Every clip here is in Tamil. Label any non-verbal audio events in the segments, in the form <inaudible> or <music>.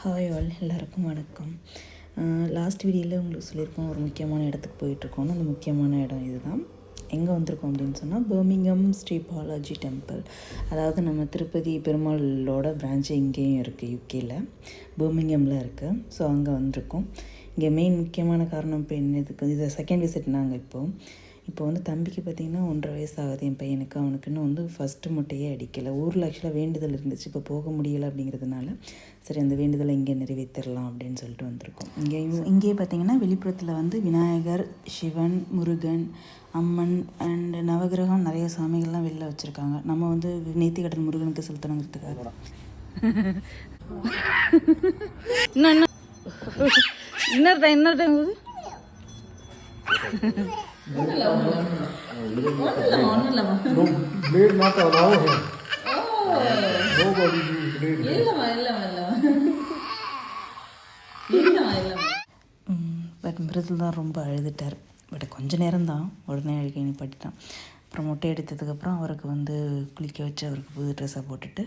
ஹாய் ஆல் எல்லாருக்கும் வணக்கம். லாஸ்ட் வீடியோவில் உங்களுக்கு சொல்லியிருக்கோம் ஒரு முக்கியமான இடத்துக்கு போயிட்டுருக்கோம் அந்த முக்கியமான இடம் இதுதான். எங்கே வந்திருக்கோம் அப்படின்னு சொன்னால் பர்மிங்கம் ஸ்ரீ பாலாஜி டெம்பிள் அதாவது நம்ம திருப்பதி பெருமாளோட பிரான்ச்சு இங்கேயும் இருக்குது யூகேயில் பர்மிங்கமில் இருக்குது ஸோ அங்கே வந்திருக்கோம். இங்கே மெயின் முக்கியமான காரணம் இப்போ என்னதுக்கு இது செகண்ட் விசிட் நாங்கள் இப்போது இப்போ வந்து தம்பிக்கு பார்த்திங்கன்னா ஒன்றரை வயசு ஆகுது என் பையனுக்கு. அவனுக்கு இன்னும் வந்து ஃபஸ்ட்டு முட்டையே அடிக்கலை. ஊரில் ஆக்சுவலாக வேண்டுதல் இருந்துச்சு. இப்போ போக முடியலை அப்படிங்கிறதுனால சரி அந்த வேண்டுதலை இங்கே நிறைவேற்றிடலாம் அப்படின்னு சொல்லிட்டு வந்திருக்கோம். இங்கேயும் இங்கேயே பார்த்திங்கன்னா வெளிப்புறத்தில் வந்து விநாயகர் சிவன் முருகன் அம்மன் அண்ட் நவகிரகம் நிறைய சாமிகள்லாம் வெளில வச்சுருக்காங்க. நம்ம வந்து நேத்திக்கடன் முருகனுக்கு செலுத்தணுங்கிறதுக்காக. இன்னொரு டைம் <laughs> பட் மிருதுல் தான் ரொம்ப அழுதுட்டார். பட் கொஞ்ச நேரம் தான் உடனே அழுகி நிப்பாட்டிட்டான். அப்புறம் மொட்டை எடுத்ததுக்கப்புறம் அவருக்கு வந்து குளிக்க வச்சு அவருக்கு புது ட்ரெஸ்ஸை போட்டுட்டு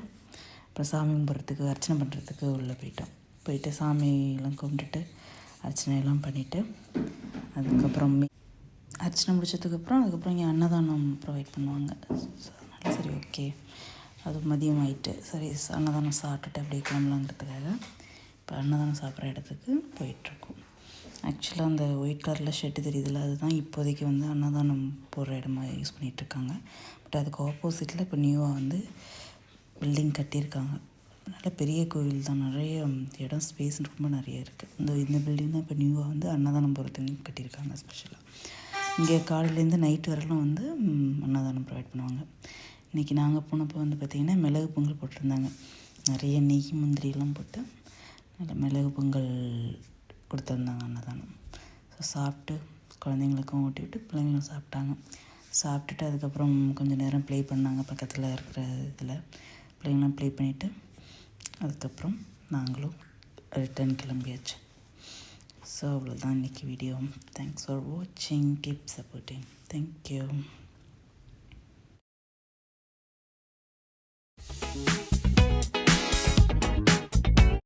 அப்புறம் சாமி கும்பிட்றதுக்கு அர்ச்சனை பண்ணுறதுக்கு உள்ளே போயிட்டோம். போயிட்டு சாமியெல்லாம் கும்பிட்டுட்டு அர்ச்சனை எல்லாம் பண்ணிவிட்டு அதுக்கப்புறம் அர்ச்சனை முடிச்சதுக்கப்புறம் அதுக்கப்புறம் இங்கே அன்னதானம் ப்ரொவைட் பண்ணுவாங்க. ஸோ அதனால் சரி ஓகே அது மதியம் ஆயிட்டு சரி அன்னதானம் சாப்பிட்டுட்டு அப்படியே கிளம்பலாங்கிறதுக்காக இப்போ அன்னதானம் சாப்பிட்ற இடத்துக்கு போயிட்டுருக்கோம். ஆக்சுவலாக அந்த ஒயிட் கலரில் ஷெட்டு தெரியுதுல்ல அதுதான் இப்போதைக்கு வந்து அன்னதானம் போடுற இடமா யூஸ் பண்ணிகிட்ருக்காங்க பட் அதுக்கு ஆப்போசிட்டில் இப்போ நியூவாக வந்து பில்டிங் கட்டியிருக்காங்க. நல்ல பெரிய கோவில் தான் நிறைய இடம் ஸ்பேஸ் ரொம்ப நிறைய இருக்குது இந்த இந்த பில்டிங் தான் இப்போ நியூவாக வந்து அன்னதானம் போகிறதுக்கு கட்டியிருக்காங்க ஸ்பெஷலாக இங்கே காலையிலேருந்து நைட்டு வரலாம் வந்து அன்னதானம் ப்ரொவைட் பண்ணுவாங்க. இன்றைக்கி நாங்கள் போனப்போ வந்து பார்த்திங்கன்னா மிளகு பொங்கல் போட்டிருந்தாங்க. நிறைய நெய் முந்திரியெல்லாம் போட்டு நல்ல மிளகு பொங்கல் கொடுத்துருந்தாங்க அன்னதானம். ஸோ சாப்பிட்டு குழந்தைங்களுக்கும் ஊட்டி விட்டு பிள்ளைங்களும் சாப்பிட்டாங்க. சாப்பிட்டுட்டு அதுக்கப்புறம் கொஞ்சம் நேரம் ப்ளே பண்ணாங்க பக்கத்தில் இருக்கிற இதில். பிள்ளைங்களாம் ப்ளே பண்ணிவிட்டு அதுக்கப்புறம் நாங்களும் ரிட்டர்ன் கிளம்பியாச்சு. ஸோ அவ்வளோதான் இன்றைக்கி வீடியோ தேங்க்ஸ் ஃபார் வாட்சிங் கீப் சப்போர்ட்டிங் தேங்க்யூ